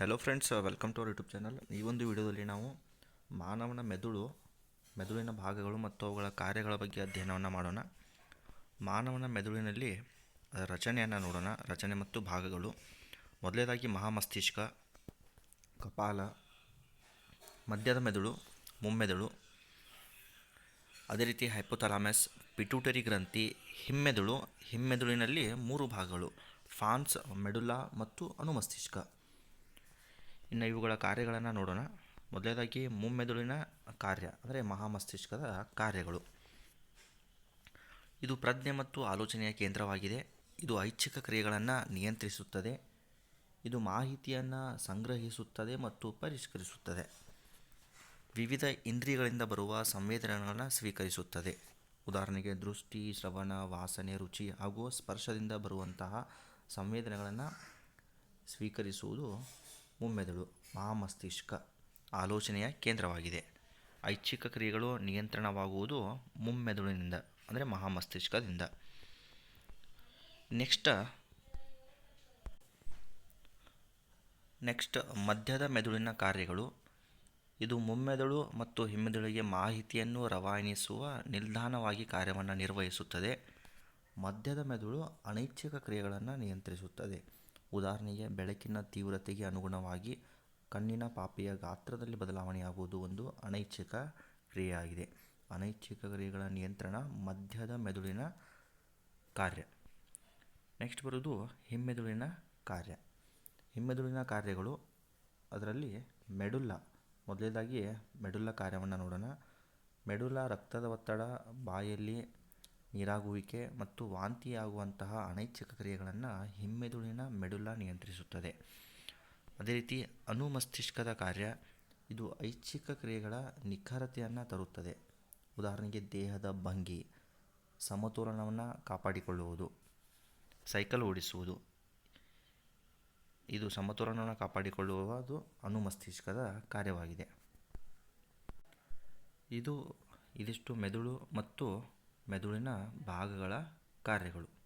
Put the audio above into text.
Hello friends welcome to our YouTube channel ಈ ಒಂದು ವಿಡಿಯೋದಲ್ಲಿ ನಾವು ಮಾನವನ ಮೆದುಳು, ಮೆದುಳಿನ ಭಾಗಗಳು ಮತ್ತು ಅವುಗಳ ಕಾರ್ಯಗಳ ಬಗ್ಗೆ ಅಧ್ಯಯನವನ್ನು ಮಾಡೋಣ. ಮಾನವನ ಮೆದುಳಿನಲ್ಲಿ ರಚನೆಯನ್ನು ನೋಡೋಣ. ರಚನೆ ಮತ್ತು ಭಾಗಗಳು. ಮೊದಲನೇದಾಗಿ ಮಹಾಮಸ್ತಿಷ್ಕ, ಕಪಾಲ ಮಧ್ಯದ ಮೆದುಳು, ಮುಮ್ಮೆದುಳು. ಅದೇ ರೀತಿ ಹೈಪೋಥಾಲಮಸ್ ಪಿಟೂಟರಿ ಗ್ರಂಥಿ, ಹಿಮ್ಮೆದುಳು. ಹಿಮ್ಮೆದುಳಿನಲ್ಲಿ ಮೂರು ಭಾಗಗಳು. ಫಾನ್ಸ್ ಮೆಡುಲಾ ಮತ್ತು ಅನುಮಸ್ತಿಷ್ಕ ಇನ್ನು ಇವುಗಳ ಕಾರ್ಯಗಳನ್ನು ನೋಡೋಣ. ಮೊದಲನೇದಾಗಿ ಮುಮ್ಮೆದುಳಿನ ಕಾರ್ಯ, ಅಂದರೆ ಮಹಾಮಸ್ತಿಷ್ಕದ ಕಾರ್ಯಗಳು. ಇದು ಪ್ರಜ್ಞೆ ಮತ್ತು ಆಲೋಚನೆಯ ಕೇಂದ್ರವಾಗಿದೆ. ಇದು ಐಚ್ಛಿಕ ಕ್ರಿಯೆಗಳನ್ನು ನಿಯಂತ್ರಿಸುತ್ತದೆ. ಇದು ಮಾಹಿತಿಯನ್ನು ಸಂಗ್ರಹಿಸುತ್ತದೆ ಮತ್ತು ಪರಿಷ್ಕರಿಸುತ್ತದೆ. ವಿವಿಧ ಇಂದ್ರಿಯಗಳಿಂದ ಬರುವ ಸಂವೇದನೆಗಳನ್ನು ಸ್ವೀಕರಿಸುತ್ತದೆ. ಉದಾಹರಣೆಗೆ ದೃಷ್ಟಿ, ಶ್ರವಣ, ವಾಸನೆ, ರುಚಿ ಹಾಗೂ ಸ್ಪರ್ಶದಿಂದ ಬರುವಂತಹ ಸಂವೇದನೆಗಳನ್ನು ಸ್ವೀಕರಿಸುವುದು ಮುಮ್ಮೆದುಳು ಮಹಾಮಸ್ತಿಷ್ಕ ಆಲೋಚನೆಯ ಕೇಂದ್ರವಾಗಿದೆ. ಐಚ್ಛಿಕ ಕ್ರಿಯೆಗಳು ನಿಯಂತ್ರಣವಾಗುವುದು ಮುಮ್ಮೆದುಳಿನಿಂದ, ಅಂದರೆ ಮಹಾಮಸ್ತಿಷ್ಕದಿಂದ. ನೆಕ್ಸ್ಟ್ ನೆಕ್ಸ್ಟ್ ಮಧ್ಯದ ಮೆದುಳಿನ ಕಾರ್ಯಗಳು. ಇದು ಮುಮ್ಮೆದುಳು ಮತ್ತು ಹಿಮ್ಮೆದುಳಿಗೆ ಮಾಹಿತಿಯನ್ನು ರವಾನಿಸುವ ನಿಲ್ದಾಣವಾಗಿ ಕಾರ್ಯವನ್ನು ನಿರ್ವಹಿಸುತ್ತದೆ. ಮಧ್ಯದ ಮೆದುಳು ಅನೈಚ್ಛಿಕ ಕ್ರಿಯೆಗಳನ್ನು ನಿಯಂತ್ರಿಸುತ್ತದೆ. ಉದಾಹರಣೆಗೆ ಬೆಳಕಿನ ತೀವ್ರತೆಗೆ ಅನುಗುಣವಾಗಿ ಕಣ್ಣಿನ ಪಾಪೆಯ ಗಾತ್ರದಲ್ಲಿ ಬದಲಾವಣೆಯಾಗುವುದು ಒಂದು ಅನೈಚ್ಛಿಕ ಕ್ರಿಯೆಯಾಗಿದೆ. ಅನೈಚ್ಛಿಕ ಕ್ರಿಯೆಗಳ ನಿಯಂತ್ರಣ ಮಧ್ಯದ ಮೆದುಳಿನ ಕಾರ್ಯ. ನೆಕ್ಸ್ಟ್ ಬರೋದು ಹಿಮ್ಮೆದುಳಿನ ಕಾರ್ಯ. ಹಿಮ್ಮೆದುಳಿನ ಕಾರ್ಯಗಳು ಅದರಲ್ಲಿ ಮೆಡುಲ್ಲ ಮೊದಲನೇದಾಗಿ ಮೆಡುಲ್ಲ ಕಾರ್ಯವನ್ನು ನೋಡೋಣ. ಮೆಡುಲ್ಲ ರಕ್ತದ ಒತ್ತಡ ಬಾಯಲ್ಲಿ ನೀರಾಗುವಿಕೆ ಮತ್ತು ವಾಂತಿಯಾಗುವಂತಹ ಅನೈಚ್ಛಿಕ ಕ್ರಿಯೆಗಳನ್ನು ಹಿಮ್ಮೆದುಳಿನ ಮೆಡುಲ ನಿಯಂತ್ರಿಸುತ್ತದೆ. ಅದೇ ರೀತಿ ಅನುಮಸ್ತಿಷ್ಕದ ಕಾರ್ಯ, ಇದು ಐಚ್ಛಿಕ ಕ್ರಿಯೆಗಳ ನಿಖರತೆಯನ್ನು ತರುತ್ತದೆ. ಉದಾಹರಣೆಗೆ ದೇಹದ ಭಂಗಿ, ಸಮತೋಲನವನ್ನು ಕಾಪಾಡಿಕೊಳ್ಳುವುದು, ಸೈಕಲ್ ಓಡಿಸುವುದು. ಇದು ಸಮತೋಲನವನ್ನು ಕಾಪಾಡಿಕೊಳ್ಳುವುದು ಅನುಮಸ್ತಿಷ್ಕದ ಕಾರ್ಯವಾಗಿದೆ. ಇದು ಇದಿಷ್ಟು ಮೆದುಳು ಮತ್ತು ಮೆದುಳಿನ ಭಾಗಗಳ ಕಾರ್ಯಗಳು.